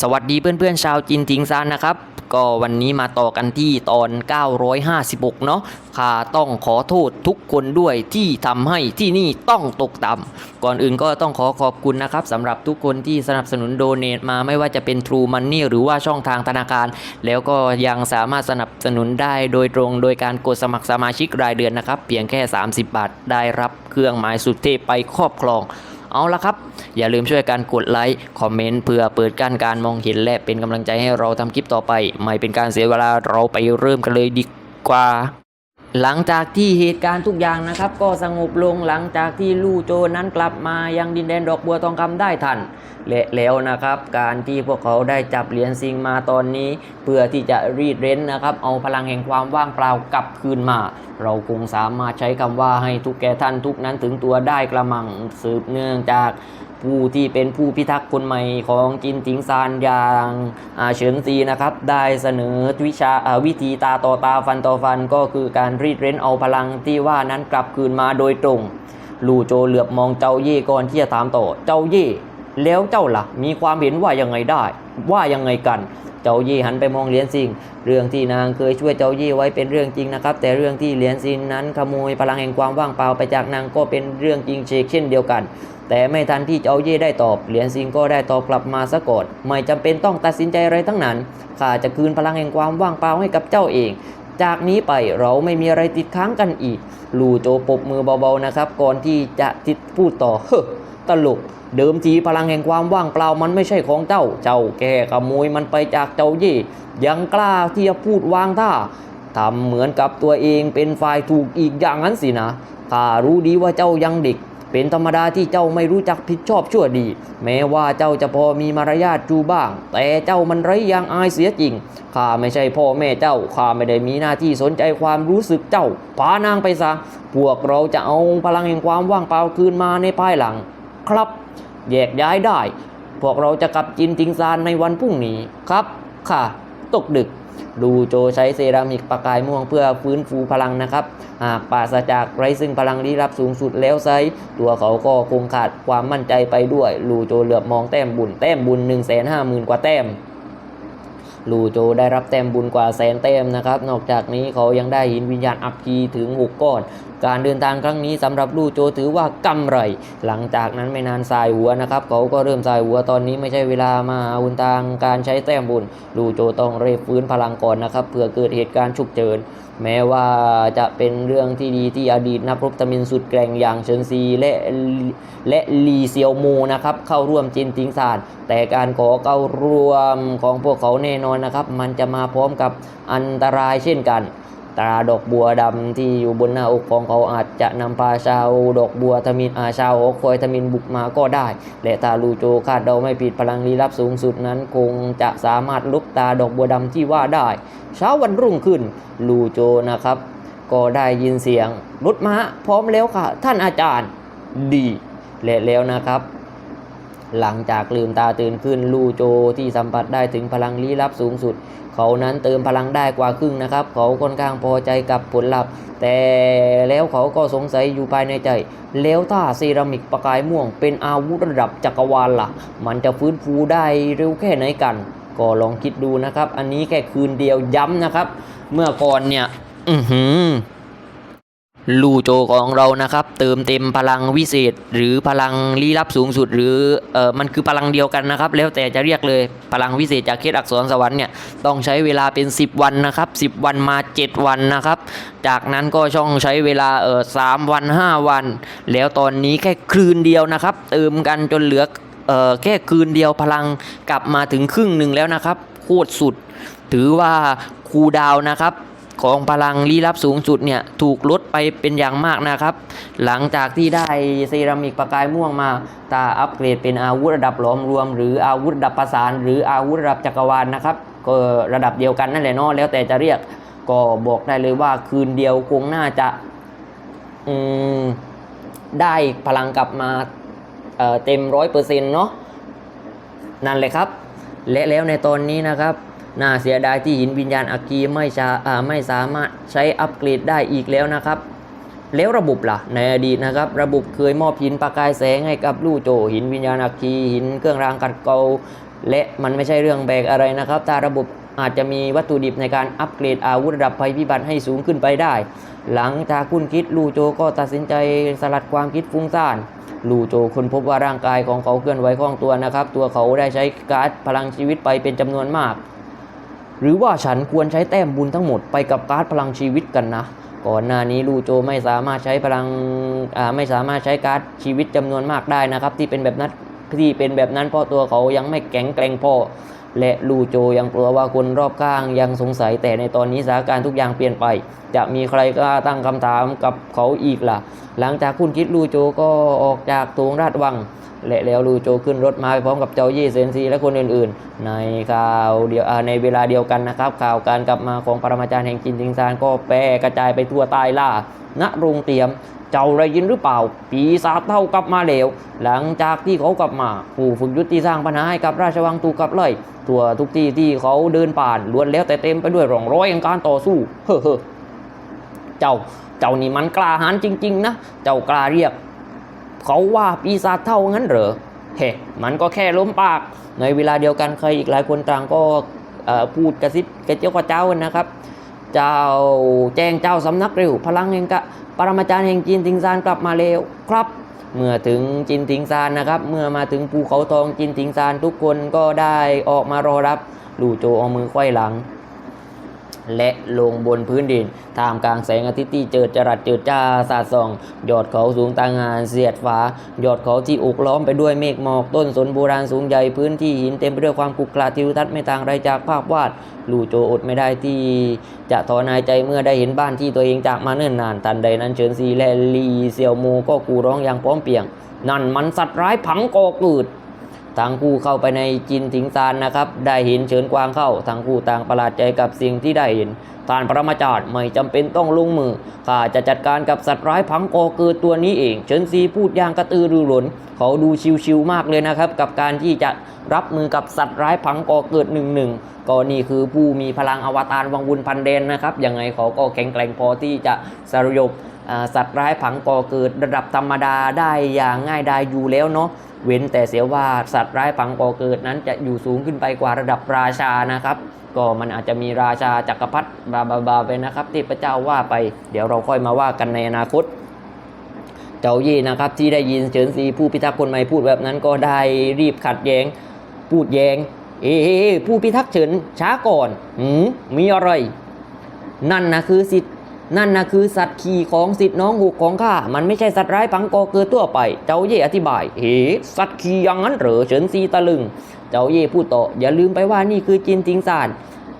สวัสดีเพื่อนๆชาวจินทิงซานนะครับ ก็วันนี้มาต่อกันที่ตอน 956 เนาะข้าต้องขอโทษทุกคนด้วยที่ทำให้ที่นี่ต้องตกต่ำก่อนอื่นก็ต้องขอขอบคุณนะครับสำหรับทุกคนที่สนับสนุนโดเน a มาไม่ว่าจะเป็น True Money หรือว่าช่องทางธนาคาร แล้วก็ยังสามารถสนับสนุนได้โดยตรงโดยการกดสมัครสมาชิกรายเดือนนะครับ เพียงแค่ 30 บาทได้รับเครื่องหมายสุดเทพไปครอบครอง เอาละครับ อย่าลืมช่วยกันกดไลค์คอมเมนต์เพื่อเปิดกั้นการมองเห็นและเป็นกำลังใจให้เราทำคลิปต่อไป ไม่เป็นการเสียเวลาเราไปเริ่มกันเลยดีกว่า หลังจากที่เหตุการณ์ทุกอย่างนะครับ ก็สงบลงหลังจากที่ลู่โจนั้นกลับมายังดินแดนดอกบัวทองคำได้ทันและแล้วนะครับ การที่พวกเขาได้จับเหรียญซิงมาตอนนี้ เพื่อที่จะรีดเร้นนะครับ เอาพลังแห่งความว่างเปล่ากลับคืนมา เราคงสามารถใช้คำว่าให้ทุกแก่ท่านทุกนั้นถึงตัวได้กระมังสืบเนื่องจาก ผู้ที่เป็นผู้พิทักษ์คนใหม่ของจินถิงซานอย่างเฉินซีนะครับ ได้เสนอวิชาาวิธีตาต่อตาฟันต่อฟันก็คือการรีดเร้นเอาพลังที่ว่านั้นกลับคืนมาโดยตรงลู่โจเหลือบมองเจ้าเย่ก่อนที่จะถามต่อเจ้าเย่แล้วเจ้าล่ะมีความเห็นว่ายังไงได้ ว่ายังไงกัน เจ้ายี่หันไปมองเหรียญซิง เรื่องที่นางเคยช่วยเจ้ายี่ไว้เป็นเรื่องจริงนะครับ แต่เรื่องที่เหรียญซิงนั้นขโมยพลังแห่งความว่างเปล่าไปจากนางก็เป็นเรื่องจริงเชกเช่นเดียวกัน แต่ไม่ทันที่เจ้าเย่ได้ตอบ เหรียญซิงก็ได้ตอบกลับมาซะก่อนไม่จำเป็นต้องตัดสินใจอะไรทั้งนั้นข้าจะคืนพลังแห่งความว่างเปล่าให้กับเจ้าเอง จากนี้ไปเราไม่มีอะไรติดค้างกันอีก ลูโจปบมือเบาๆนะครับ ก่อนที่จะติดพูดต่อเฮ้อตลก เดิมทีพลังแห่งความว่างเปล่ามันไม่ใช่ของเจ้า เจ้าแก่ขโมยมันไปจากเจ้าเย่ยังกล้าที่จะพูดวางท่าทำเหมือนกับตัวเองเป็นฝ่ายถูกอีกอย่างนั้นสินะข้ารู้ดีว่าเจ้ายังเด็ก เป็นธรรมดาที่เจ้าไม่รู้จักผิดชอบชั่วดี แม้ว่าเจ้าจะพอมีมารยาทจูบ้าง แต่เจ้ามันไร้ยางอายเสียจริง ข้าไม่ใช่พ่อแม่เจ้า ข้าไม่ได้มีหน้าที่สนใจความรู้สึกเจ้า พานางไปซะ พวกเราจะเอาพลังแห่งความว่างเปล่าคืนมาในภายหลัง ครับ แยกย้ายได้ พวกเราจะกลับจินทิงซานในวันพรุ่งนี้ ครับ ค่ะ ตกดึก ดูโจใช้เซรามิกประกายม่วงเพื่อฟื้นฟูพลังนะครับ หากปราศจากไรซึ่งพลังลี้ลับสูงสุดแล้วไซตัวเขาก็คงขาดความมั่นใจไปด้วย ลูโจเหลือบมองแต้มบุญแต้มบุญ 1 5 0 0 0 0 กว่าแต้ม ลูโจได้รับแต้มบุญกว่าแสนแต้มนะครับ นอกจากนี้เขายังได้หินวิญญาณอัคคีถึง 6 ก้อน การเดินทางครั้งนี้สำหรับลูโจถือว่ากำไร หลังจากนั้นไม่นานสายหัวนะครับเขาก็เริ่มสายหัวตอนนี้ไม่ใช่เวลามาอุนทางการใช้แต้มบุญ ลูโจต้องเรียบฟื้นพลังก่อนนะครับเผื่อเกิดเหตุการณ์ฉุกเฉินแม้ว่าจะเป็นเรื่องที่ดีที่อดีตนักรบตะมินสุดแกร่งอย่างเฉินซีและและลีเซียวมูนะครับเข้าร่วมจินติงศานแต่การขอเข้าร่วมของพวกเขาแน่นอนนะครับ มันจะมาพร้อมกับอันตรายเช่นกัน ตราดอกบัวดำที่อยู่บนหน้าอกของเขาอาจจะนำพาชาวดอกบัวทมินอาชาวหอคอยทมินบุกมาก็ได้ และถ้าลูโจคาดเดาไม่ผิดพลังลี้ลับสูงสุดนั้น คงจะสามารถลุกตาดอกบัวดำที่ว่าได้ เช้าวันรุ่งขึ้น ลูโจนะครับ ก็ได้ยินเสียงรถม้าพร้อมแล้วค่ะ ท่านอาจารย์ดีและแล้วนะครับ หลังจากลืมตาตื่นขึ้นลูโจที่สัมผัสได้ถึงพลังลี้ลับสูงสุด เขานั้นเติมพลังได้กว่าครึ่งนะครับ เขาค่อนข้างพอใจกับผลลัพธ์ แต่แล้วเขาก็สงสัยอยู่ภายในใจ แล้วถ้าเซรามิกประกายม่วง เป็นอาวุธระดับจักรวาลล่ะ มันจะฟื้นฟูได้เร็วแค่ไหนกัน ก็ลองคิดดูนะครับ อันนี้แค่คืนเดียวย้ำนะครับ เมื่อก่อนเนี่ย อือหือ ลู่โจของเรานะครับ เติมเต็มพลังวิเศษ หรือพลังลี้ลับสูงสุด หรือเออมันคือพลังเดียวกันนะครับ แล้วแต่จะเรียกเลยพลังวิเศษจากเคสอักษรสวรรค์เนี่ยต้องใช้เวลาเป็น 10 วันนะครับ 10 วันมา 7 วันนะครับ จากนั้นก็ช่องใช้เวลาเออสามวัน 5 วัน แล้วตอนนี้แค่คืนเดียวนะครับ เติมกันจนเหลือเออแค่คืนเดียวพลังกลับมาถึงครึ่งหนึ่งแล้วนะครับโคตรสุด ถือว่าคูดาวนะครับ ของพลังลี้ลับสูงสุดเนี่ยถูกลดไปเป็นอย่างมากนะครับ หลังจากที่ได้เซรามิกประกายม่วงมาตาอัปเกรดเป็นอาวุธระดับหลอมรวม หรืออาวุธระดับประสาน หรืออาวุธระดับจักรวาลนะครับ ก็ระดับเดียวกันนั่นแหละเนาะแล้วแต่จะเรียกก็บอกได้เลยว่าคืนเดียวคงน่าจะอืมได้พลังกลับมาเเต็มร้อยเปอร์เซ็นต์เนาะนั่นเลยครับ และแล้วในตอนนี้นะครับ น่าเสียดายที่หินวิญญาณอากีไม่ชาไม่สามารถใช้อัปเกรดได้อีกแล้วนะครับ แล้วระบบล่ะ ในอดีตนะครับ ระบบเคยมอบหินประกายแสงให้กับลู่โจ หินวิญญาณอากีหินเครื่องรางกัดเกลาและมันไม่ใช่เรื่องแบกอะไรนะครับถ้าระบบอาจจะมีวัตถุดิบในการอัปเกรดอาวุธระดับภัยพิบัติให้สูงขึ้นไปได้ หลังจากคุณคิดลูโจก็ตัดสินใจสลัดความคิดฟุ้งซ่านลูโจคนพบว่าร่างกายของเขาเคลื่อนไหวคล่องตัวนะครับ ตัวเขาได้ใช้การ์ดพลังชีวิตไปเป็นจำนวนมาก หรือว่าฉันควรใช้แต้มบุญทั้งหมดไปกับการ์ดพลังชีวิตกันนะ ก่อนหน้านี้ลูโจไม่สามารถใช้พลังไม่สามารถใช้การ์ดชีวิตจำนวนมากได้นะครับ ที่เป็นแบบนั้นที่เป็นแบบนั้นเพราะตัวเขายังไม่แข็งแกร่งพอ และลูโจยังกลัวว่าคนรอบข้างยังสงสัยแต่ในตอนนี้สถานการณ์ทุกอย่างเปลี่ยนไป จะมีใครกล้าตั้งคำถามกับเขาอีกล่ะ หลังจากคุณคิดลูโจก็ออกจากโถงราชวังและแล้วลูโจขึ้นรถมาไปพร้อมกับเจ้าเย่เซนซีและคนอื่นๆ ในข่าวเดียวในเวลาเดียวกันนะครับ ข่าวการกลับมาของปรมาจารย์แห่งจินทิงซานก็แพร่กระจายไปทั่วใต้ล่าณโรงเตรียม เจ้าได้ยินหรือเปล่า ปีศาจเท่ากลับมาแล้ว หลังจากที่เขากลับมา ผู้ฝึกยุทธที่สร้างปัญหาให้กับราชวังถูกขับไล่ทั่วทุกที่ที่เขาเดินผ่านล้วนแล้วแต่เต็มไปด้วยร่องรอยแห่งการต่อสู้ เฮ้อเจ้าเจ้านี่มันกล้าหาญจริง ๆ นะ เจ้ากล้าเรียก เขาว่าปีศาจเท่างั้นเหรอเฮ้มันก็แค่ล้มปาก ในเวลาเดียวกันใครอีกหลายคนต่างก็พูดกระซิบกระเจ้ากระเจ้ากันนะครับ เจ้าแจ้งเจ้าสำนักเร็ว พลังแห่งกะปรมาจารย์แห่งจีนทิงซานกลับมาแล้วครับ เมื่อถึงจินทิงซานนะครับ เมื่อมาถึงภูเขาทองจินทิงซานทุกคนก็ได้ออกมารอรับ ลู่โจเอามือไขว้หลัง และลงบนพื้นดินท่ามกลางแสงอาทิตย์ที่เจิดจรัสเจิดจ้าสาดส่อง ยอดเขาสูงต่างานเสียดฟ้ายอดเขาที่อกล้อมไปด้วยเมฆหมอกต้นสนโบราณสูงใหญ่พื้นที่หินเต็มไปด้วยความกุกกลาทิวทัศน์ไม่ต่างไรจากภาพวาดลู่โจอดไม่ได้ที่ จะถอนหายใจเมื่อได้เห็นบ้านที่ตัวเองจากมาเนิ่นนานทันใดนั้นเฉินซีและลีเซียวโมก็กูร้องอย่างพร้อมเพียง นั่นมันสัตว์ร้ายผังกอกืด ทั้งคู่เข้าไปในจินถิงซานนะครับ ได้เห็นเฉินกวางเข้า ทั้งคู่ต่างประหลาดใจกับสิ่งที่ได้เห็นท่านประมาจารย์ไม่จำเป็นต้องลงมือข้าจะจัดการกับสัตว์ร้ายพังโกอเกิดตัวนี้เอง เฉินซีพูดอย่างกระตือรือร้น เขาดูชิวๆมากเลยนะครับ กับการที่จะรับมือกับสัตว์ร้ายพังโกอเกิดหนึ่งหนึ่งก็นี่คือผู้มีพลังอวตารวังวุนพันเดนนะครับยังไงเขาก็แข็งแกร่งพอที่จะสรบสัตว์ร้ายผังก่อเกิดระดับธรรมดาได้อย่างง่ายดายอยู่แล้วเนาะ เว้นแต่เสียว่าสัตว์ร้ายผังก่อเกิดนั้นจะอยู่สูงขึ้นไปกว่าระดับราชานะครับ ก็มันอาจจะมีราชาจักรพรรดิบาบาบาไปนะครับ ที่พระเจ้าว่าไป เดี๋ยวเราค่อยมาว่ากันในอนาคต เจ้ายี่นะครับที่ได้ยินเฉินซีผู้พิทักษ์คนใหม่พูดแบบนั้นก็ได้รีบขัดแย้ง พูดแย้ง เอ๊ผู้พิทักษ์เฉินช้าก่อนหืมมีอะไร นั่นนะคือสิทธิ นั่นนะคือสัตว์ขี่ของสิทธิ์น้องหูกของข้า มันไม่ใช่สัตว์ร้ายพังกอเกิดตัวไป เจ้าเย่อธิบาย เฮ้สัตว์ขี่อย่างนั้นเหรอเฉินซีตะลึง เจ้าเย่พูดต่อ อย่าลืมไปว่านี่คือจินติงซาน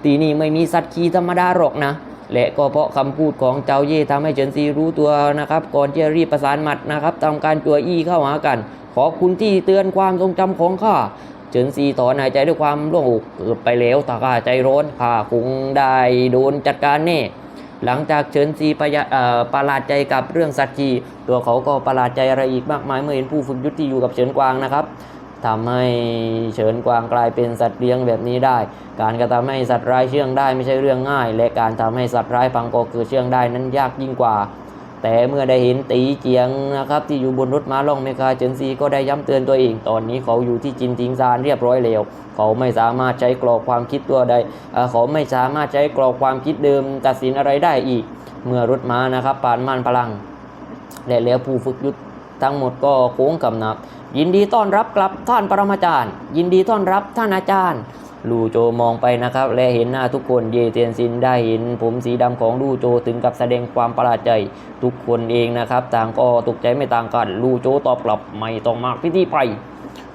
ตีนี่ไม่มีสัตว์ขี่ธรรมดาหรอกนะ และก็เพราะคำพูดของเจ้าเย่ทำให้เฉินซีรู้ตัวนะครับ ก่อนที่จะรีบประสานหมัดนะครับทำการจั่วอี้เข้าหากัน ขอบคุณที่เตือนความทรงจำของข้าเฉินซีถอนหายใจด้วยความโล่งอกเกือบไปแล้วตาข้าใจร้อนข้าคงได้โดนจัดการแน่ หลังจากเฉินซีประหยะเอ่อประหลาดใจกับเรื่องสัตว์จี ตัวเขาก็ประหลาดใจอะไรอีกมากมายเมื่อเห็นผู้ฝึกยุทธที่อยู่กับเฉินกวางนะครับทำให้เฉินกวางกลายเป็นสัตว์เลี้ยงแบบนี้ได้ การกระทำให้สัตว์ร้ายเชื่องได้ไม่ใช่เรื่องง่าย และการทำให้สัตว์ร้ายพังกอเกิดเชื่องได้นั้นยากยิ่งกว่า แต่เมื่อได้เห็นตีเจียงนะครับที่อยู่บนรถม้าล่องเมคาเจินซีก็ได้ย้ำเตือนตัวเอง ตอนนี้เขาอยู่ที่จินทิงซานเรียบร้อยแล้ว เขาไม่สามารถใช้กรอบความคิดตัวใดเเขาไม่สามารถใช้กรอบความคิดเดิมตัดสินอะไรได้อีก เมื่อรถม้านะครับผ่านม่านพลัง และแล้วผู้ฝึกยุทธทั้งหมดก็โค้งกำนับ ยินดีต้อนรับกลับท่านปรมาจารย์ ยินดีต้อนรับท่านอาจารย์ ลู่โจมองไปนะครับ และเห็นหน้าทุกคนเยเตียนซินได้เห็น ผมสีดำของลู่โจถึงกับแสดงความประหลาดใจทุกคนเองนะครับ ต่างก็ตกใจไม่ต่างกันลู่โจตอบกลับไม่ต้องมากพิธีไป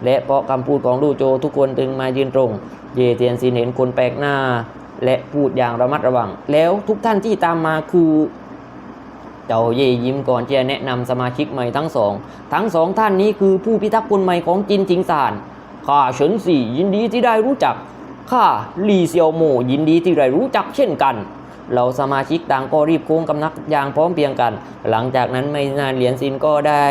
และเพราะคำพูดของลู่โจทุกคนจึงมายืนตรง เยเตียนซินเห็นคนแปลกหน้า และพูดอย่างระมัดระวัง แล้วทุกท่านที่ตามมาคือเจ้าเย่ยิ้มก่อนที่จะแนะนำสมาชิกใหม่ทั้งสอง ทั้งสองท่านนี้คือผู้พิทักษ์คนใหม่ของจินทิงซานข้าเฉินสี่ยินดีที่ได้รู้จัก ข้าลีเซียวโมยินดีที่ได้รู้จักเช่นกัน เราสมาชิกต่างก็รีบโค้งกำนักยางพร้อมเพียงกัน หลังจากนั้นไม่นานเหรียญซินก็ได้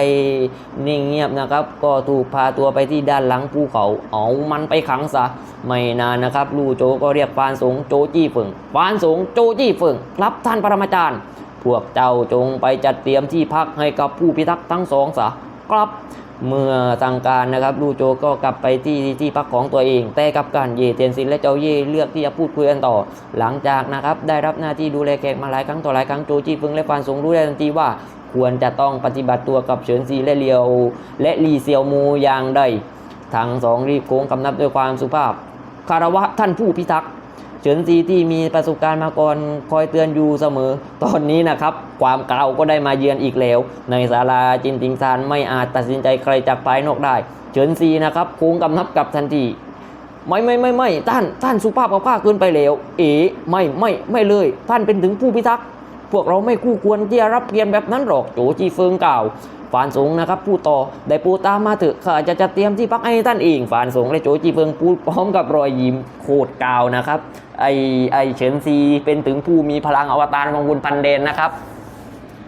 นิ่งเงียบนะครับ ก็ถูกพาตัวไปที่ด้านหลังภูเขา เอามันไปขังซะ ไม่นานนะครับลู่โจก็เรียกฟานสงโจจี้เฟิงฟานสงโจจี้เฟิงครับท่านปรมาจารย์ พวกเจ้าจงไปจัดเตรียมที่พักให้กับผู้พิทักษ์ทั้งสองซะครับ เมื่อสั่งการนะครับลูโจก็กลับไปที่ที่พักของตัวเอง แต่กับการเยเทียนซินและเจ้าเย่เลือกที่จะพูดคุยกันต่อ หลังจากนะครับได้รับหน้าที่ดูแลแขกมาหลายครั้งต่อหลายครั้งโจจีฟึงและฟานสงรู้ได้ทันทีว่า ควรจะต้องปฏิบัติตัวกับเฉินซีและเลียว และลีเซียวมูอย่างใดทั้งสองรีบโค้งคำนับด้วยความสุภาพคารวะท่านผู้พิทักษ์ ฉินซีที่มีประสบการณ์มาก่อนคอยเตือนอยู่เสมอ ตอนนี้นะครับ ความเก่าก็ได้มาเยือนอีกแล้ว ในศาลาจินติงซานไม่อาจตัดสินใจใครจากภายนอกได้ เฉินซีนะครับโค้งกำนับกับทันทีไม่ไม่ไม่ไม่ท่านท่านสุภาพกับข้าเกินไปแล้ว เอ๋ไม่ไม่ไม่เลย ท่านเป็นถึงผู้พิทักษ์พวกเราไม่คู่ควรที่จะรับเกียรติแบบนั้นหรอกโจจีเฟิงกล่าว ฝานสงนะครับพูดต่อได้ปูตามมาเถอะข้าจะจัดเตรียมที่พักให้ท่านเองฝานสงและโจจีเฟิงพูดพร้อมกับรอยยิ้มโคตรกาวนะครับ ไอไอเฉินซีเป็นถึงผู้มีพลังอวตารของบุญพันเดนนะครับ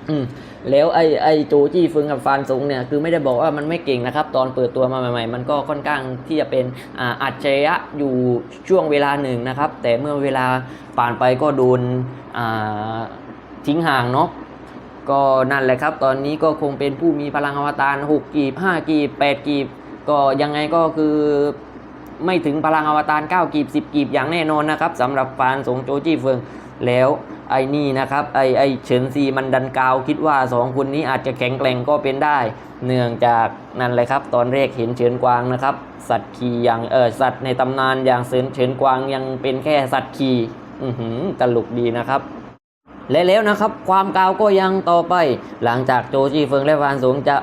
อืมแล้วไอ้ไอ้โจจี้ฟึงกับฟานซงเนี่ยคือไม่ได้บอกว่ามันไม่เก่งนะครับ ตอนเปิดตัวมาใหม่ๆ มันก็ค่อนข้างที่จะเป็นอ่าอัจฉริยะอยู่ช่วงเวลาหนึ่งนะครับ แต่เมื่อเวลาผ่านไปก็โดนอ่าทิ้งห่างเนาะ ก็นั่นแหละครับ ตอนนี้ก็คงเป็นผู้มีพลังอวตาร6กีบ5กีบ8กีบ ก็ยังไงก็คือไม่ถึงพลังอวตาร9กีบ 10 กีบอย่างแน่นอนนะครับสำหรับฟานสงโจจี้เฟิงแล้วไอ้นี่นะครับไอ้ไอ้เฉินซีมันดันกาวคิดว่าสองคนนี้อาจจะแข็งแกร่งก็เป็นได้ เนื่องจากนั่นเลยครับ ตอนแรกเห็นเฉินกวางนะครับ สัตว์ขี่อย่างเออสัตว์ในตำนานอย่างเฉินเฉินกวางยังเป็นแค่สัตว์ขี่อือหือตลกดีนะครับ และแล้วนะครับ ความกาวก็ยังต่อไป หลังจากโจจีเฟิงและฟานสงจะ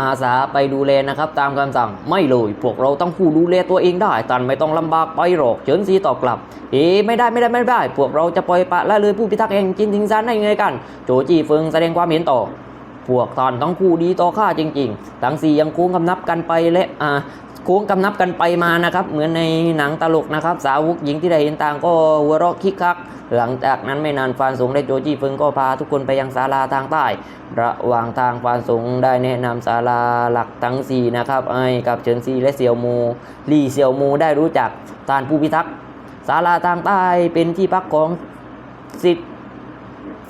อาสาไปดูแลนะครับ ตามคำสั่งไม่เลยพวกเราต้องผู้ดูแลตัวเองได้ ตันไม่ต้องลำบากไปหรอกเฉินซีตอบกลับ เอ๊ไม่ได้ไม่ได้ไม่ได้ พวกเราจะปล่อยปละละเลยผู้พิทักษ์แห่งจินทิงซานได้ยังไงกัน โจจีเฟิงแสดงความเห็นต่อพวกท่านทั้งคู่ดีต่อข้าจริง ๆ ทั้งสี่ยังโค้งกำนับกันไปและอ่า โค้งกำนับกันไปมานะครับ เหมือนในหนังตลกนะครับ สาวกหญิงที่ได้เห็นต่างก็หัวเราะคิกคัก หลังจากนั้นไม่นานฟานสงและโจจีเฟิงก็พาทุกคนไปยังศาลาทางใต้ ระหว่างทางฟานสงได้แนะนำศาลาหลักทั้งสี่นะครับให้กับเฉินซีและเซียวมูลี่เซียวมูได้รู้จักทานผู้พิทักษ์ศาลาทางใต้เป็นที่พักของสิทธิ์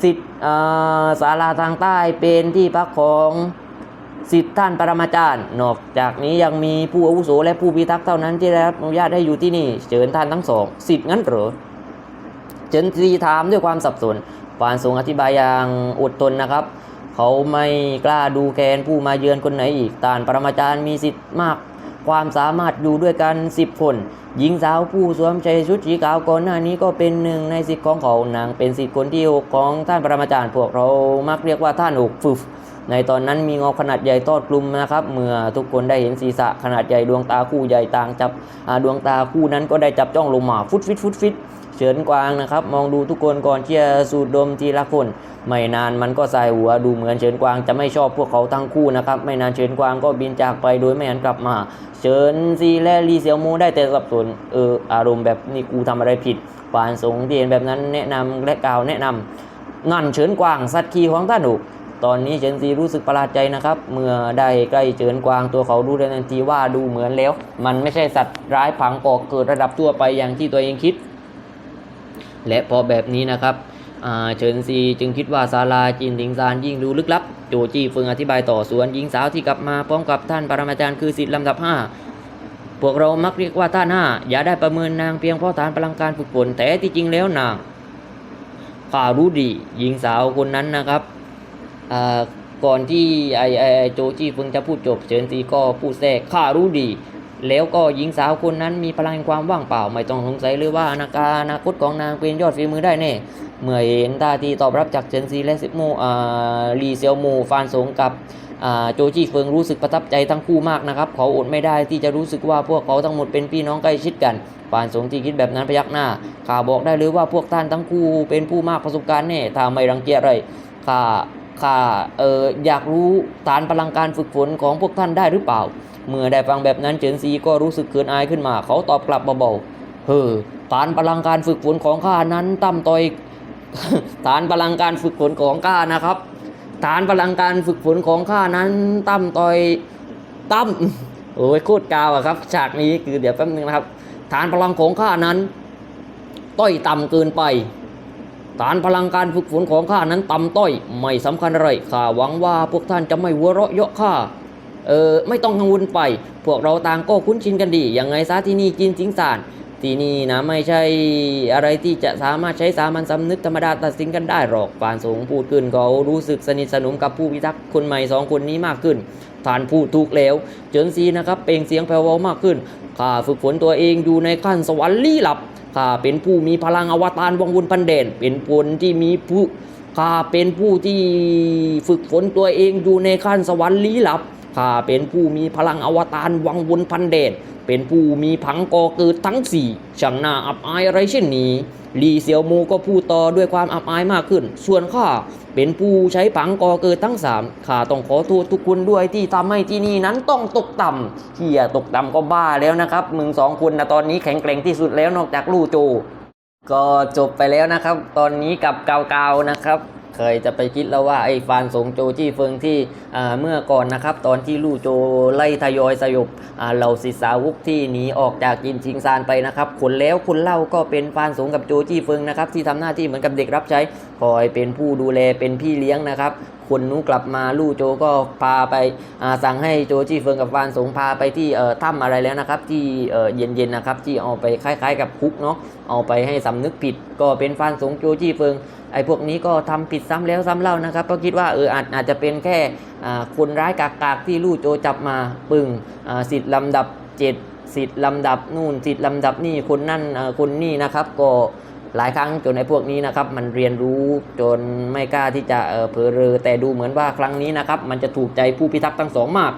สิทธิ์ศาลาทางใต้เป็นที่พักของ สิทธิท่านปรมาจารย์ นอกจากนี้ยังมีผู้อาวุโสและผู้พิทักษ์เท่านั้นที่ได้รับอนุญาตให้อยู่ที่นี่ เชิญท่านทั้งสองสิทธิ์งั้นหรอเฉินซีถามด้วยความสับสนฟานสูงอธิบายอย่างอดทนนะครับ เขาไม่กล้าดูแคลนผู้มาเยือนคนไหนอีกตานปรมาจารย์มีสิทธิ์มาก ความสามารถอยู่ด้วยกันสิบคนหญิงสาวผู้สวมใจชุดสีขาวก่อนหน้านี้ก็เป็นหนึ่งในสิทธิ์ของเขานางเป็นสิทธิ์คนที่หกของท่านปรมาจารย์พวกเรามักเรียกว่าท่านอกฟึฟ ในตอนนั้นมีงอขนาดใหญ่ทอดคลุมนะครับ เมื่อทุกคนได้เห็นศีรษะขนาดใหญ่ดวงตาคู่ใหญ่ต่างจับดวงตาคู่นั้นก็ได้จับจ้องลงมาฟุตฟิตฟุตฟิตเฉินกวางนะครับ มองดูทุกคนก่อนที่จะสูดดมทีละคน ไม่นานมันก็สายหัวดูเหมือนเฉินกวางจะไม่ชอบพวกเขาทั้งคู่นะครับ ไม่นานเฉินกวางก็บินจากไปโดยไม่หันกลับมา เฉินซีและลีเซียวมูได้แต่สับสนเอออารมณ์แบบนี่กูทำอะไรผิดปานสงที่เห็นแบบนั้นแนะนำและกล่าวแนะนำนั่นเฉินกวางสัตว์ขี่ของท่านอุก ตอนนี้เฉินซีรู้สึกประหลาดใจนะครับ เมื่อได้ใกล้เฉินกวางตัวเขารู้ได้ทันทีว่าดูเหมือนแล้ว มันไม่ใช่สัตว์ร้ายผังปอกเกิดระดับทั่วไปอย่างที่ตัวเองคิด และพอแบบนี้นะครับเฉินซีจึงคิดว่าศาลาจินทิงซานยิ่งดูลึกลับ โจจี้ฟิงอธิบายต่อส่วนหญิงสาวที่กลับมาพร้อมกับท่านปรมาจารย์คือสิทธิ์ลำดับ5พวกเรามักเรียกว่าท่านห้าอย่าได้ประเมินนางเพียงเพราะฐานพลังการฝึกฝนแต่ที่จริงแล้วนางข้ารู้ดีหญิงสาวคนนั้นนะครับ ก่อนที่ไอไอโจจี้เฟิงจะพูดจบเฉินซีก็พูดแทรกข้ารู้ดี แล้วก็หญิงสาวคนนั้นมีพลังความว่างเปล่า ไม่ต้องสงสัยเลยว่าอนาคตอนาคตของนางเป็นยอดฝีมือได้แน่เมื่อเห็นท่าทีตอบรับจากเฉินซีและซิมูอ่าลีเซียวมูฟานสงกับโจจี้เฟิงรู้สึกประทับใจทั้งคู่มากนะครับ เขาอดไม่ได้ที่จะรู้สึกว่าพวกเขาทั้งหมดเป็นพี่น้องใกล้ชิดกันฟานสงที่คิดแบบนั้นพยักหน้าข้าบอกได้เลยว่าพวกท่านทั้งคู่เป็นผู้มากประสบการณ์แน่ถ้าไม่รังเกียจอะไรข้า ข้าเอออยากรู้ฐานพลังการฝึกฝนของพวกท่านได้หรือเปล่า เมื่อได้ฟังแบบนั้นเฉินซีก็รู้สึกเขินอายขึ้นมา เขาตอบกลับเบาๆเฮ้อฐานพลังการฝึกฝนของข้านั้นต่ำต้อยฐานพลังการฝึกฝนของข้านะครับ ฐานพลังการฝึกฝนของข้านั้นต่ำต้อยต่ำโอ้ยโคตรกาวอะครับฉากนี้คือเดี๋ยวแป๊บนึงนะครับ ฐานพลังของข้านั้น ต้อยต่ำเกินไป ฐานพลังการฝึกฝนของข้านั้นต่ำต้อย ไม่สำคัญอะไรข้าหวังว่าพวกท่านจะไม่หัวเราะเยาะข้าเออไม่ต้องกังวลไป พวกเราต่างก็คุ้นชินกันดียังไงซะที่นี่จินสิงสารที่นี่นะไม่ใช่อะไรที่จะสามารถใช้สามัญสำนึกธรรมดาตัดสินกันได้หรอกปานสงพูดขึ้นเขารู้สึกสนิทสนมกับผู้พิทักษ์คนใหม่สองคนนี้มากขึ้นท่านพูดถูกแล้วเจินซีนะครับเปล่งเสียงแผ่วเบามากขึ้นข้าฝึกฝนตัวเองอยู่ในขั้นสวรรค์ลี้ลับ ข้าเป็นผู้มีพลังอวตารวังวนพันเด่นเป็นผลที่มีผู้ข้าเป็นผู้ที่ฝึกฝนตัวเองอยู่ในขั้นสวรรค์ลี้ลับ ข้าเป็นผู้มีพลังอวตารวังวนพันเดชเป็นผู้มีผังก่อเกิดทั้งสี่ช่างน่าอับอายอะไรเช่นนี้ลีเซียวมูก็พูดต่อด้วยความอับอายมากขึ้น ส่วนข้าเป็นผู้ใช้ผังก่อเกิดทั้งสามข้าต้องขอโทษทุกคนด้วยที่ทำให้ที่นี่นั้นต้องตกต่ำเฮียตกต่ำก็บ้าแล้วนะครับ มึงสองคนนะตอนนี้แข็งแกร่งที่สุดแล้วนอกจากลู่โจ ก็จบไปแล้วนะครับ ตอนนี้กับเกาๆนะครับ เคยจะไปคิดแล้วว่าไอ้ฟานสงโจจี้เฟิงที่เมื่อก่อนนะครับ ตอนที่ลู่โจไล่ทยอยสยบเหล่าศิษาวุกที่หนีออกจากจินชิงซานไปนะครับคนแล้วคนเล่าก็เป็นฟานสงกับโจจี้เฟิงนะครับที่ทำหน้าที่เหมือนกับเด็กรับใช้คอยเป็นผู้ดูแลเป็นพี่เลี้ยงนะครับ คนนู้นกลับมาลู่โจก็พาไปาสั่งให้โจจี้เฟิงกับฟานสงพาไปที่ถ้ำอะไรแล้วนะครับที่เย็นๆนะครับที่เอาไปคล้าย ๆ กับคุกเนาะเอาไปให้สำนึกผิด ก็เป็นฟานสงโจจี้เฟิงไอ้พวกนี้ก็ทำผิดซ้ำแล้วซ้ำเล่านะครับก็คิดว่าเอออาจอาจจะเป็นแค่คนร้ายกากๆที่ลู่โจจับมาปึงสิทธิ์ลำดับเจ็ดสิทธิ์ลำดับนู่นสิทธิ์ลำดับนี่คนนั่นคนนี่นะครับก็ หลายครั้งจนไอ้พวกนี้นะครับ มันเรียนรู้จนไม่กล้าที่จะเออเผลอเรอแต่ดูเหมือนว่าครั้งนี้นะครับ มันจะถูกใจผู้พิทักษ์ทั้งสองมาก